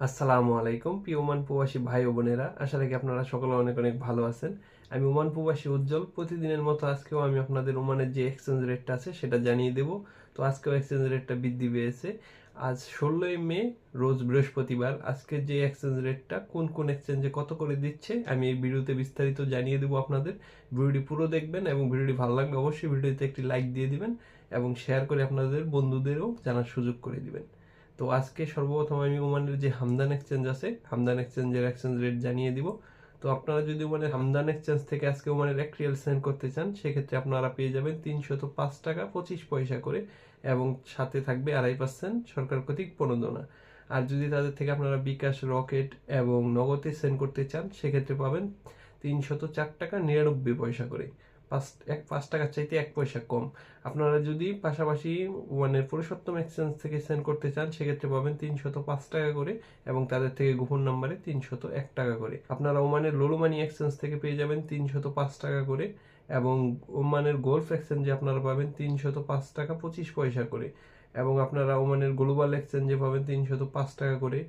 আসসালামু আলাইকুম, প্রিয় ওমান প্রবাসী ভাই ও বোনেরা। আশা রাখি আপনারা সকলে অনেক অনেক ভালো আছেন। আমি ওমান প্রবাসী উজ্জ্বল। প্রতিদিনের মতো আজকেও আমি আপনাদের ওমানের যে এক্সচেঞ্জ রেটটা আছে সেটা জানিয়ে দেব। তো আজকেও এক্সচেঞ্জ রেটটা বৃদ্ধি পেয়েছে। আজ ষোলোই মে, রোজ বৃহস্পতিবার। আজকে যে এক্সচেঞ্জ রেটটা কোন কোন এক্সচেঞ্জে কত করে দিচ্ছে, আমি এই ভিডিওতে বিস্তারিত জানিয়ে দেবো আপনাদের। ভিডিওটি পুরো দেখবেন এবং ভিডিওটি ভালো লাগলে অবশ্যই ভিডিওতে একটি লাইক দিয়ে দিবেন এবং শেয়ার করে আপনাদের বন্ধুদেরও জানার সুযোগ করে দিবেন। তো আজকে সর্বপ্রথম আমি ওমানের যে হামদান এক্সচেঞ্জ আছে, হামদান এক্সচেঞ্জের এক্সচেঞ্জ রেট জানিয়ে দিব। তো আপনারা যদি ওমানের হামদান এক্সচেঞ্জ থেকে আজকে ওমানের এক রিয়াল সেন্ড করতে চান, সেক্ষেত্রে আপনারা পেয়ে যাবেন তিনশত পাঁচ টাকা, পঁচিশ পয়সা করে, এবং সাথে থাকবে আড়াই পার্সেন্ট সরকার কর্তৃক প্রণোদনা আর যদি তাদের থেকে আপনারা বিকাশ রকেট এবং নগদে সেন্ড করতে চান, সেক্ষেত্রে পাবেন তিনশত চার টাকা নিরানব্বই পয়সা করে। পাঁচ, এক, পাঁচ টাকার চাইতে এক পয়সা কম। আপনারা যদি পাশাপাশি ওয়ানের পুরুষোত্তম এক্সচেঞ্জ থেকে সেন্ড করতে চান, সেক্ষেত্রে পাবেন তিনশত পাঁচ টাকা করে এবং তাদের থেকে গোপন নাম্বারে তিনশত এক টাকা করে। আপনারা ওমানের লোলুমানি এক্সচেঞ্জ থেকে পেয়ে যাবেন তিনশত পাঁচ টাকা করে এবং ওমানের গোল্ফ এক্সচেঞ্জে আপনারা পাবেন তিনশত পাঁচ টাকা পঁচিশ পয়সা করে এবং আপনারা ওমানের গ্লোবাল এক্সচেঞ্জে পাবেন তিনশত পাঁচ টাকা করে।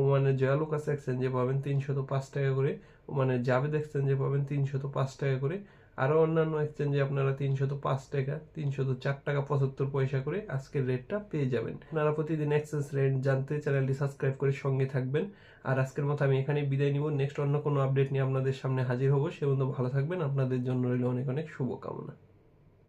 ওমানের জয়ালুকাস এক্সচেঞ্জে পাবেন তিনশত পাঁচ টাকা করে। ওমানের জাভেদ এক্সচেঞ্জে পাবেন তিনশত পাঁচ টাকা করে। আরও অন্যান্য এক্সচেঞ্জে আপনারা তিনশত পাঁচ টাকা, তিনশত চার টাকা, পঁচাত্তর পয়সা করে আজকের রেটটা পেয়ে যাবেন। আপনারা প্রতিদিন এক্সচেঞ্জ রেট জানতে চ্যানেলটি সাবস্ক্রাইব করে সঙ্গে থাকবেন। আর আজকের মতো আমি এখানেই বিদায় নিব। নেক্সট অন্য কোনো আপডেট নিয়ে আপনাদের সামনে হাজির হব। সে বন্ধু ভালো থাকবেন। আপনাদের জন্য রইল অনেক অনেক শুভকামনা।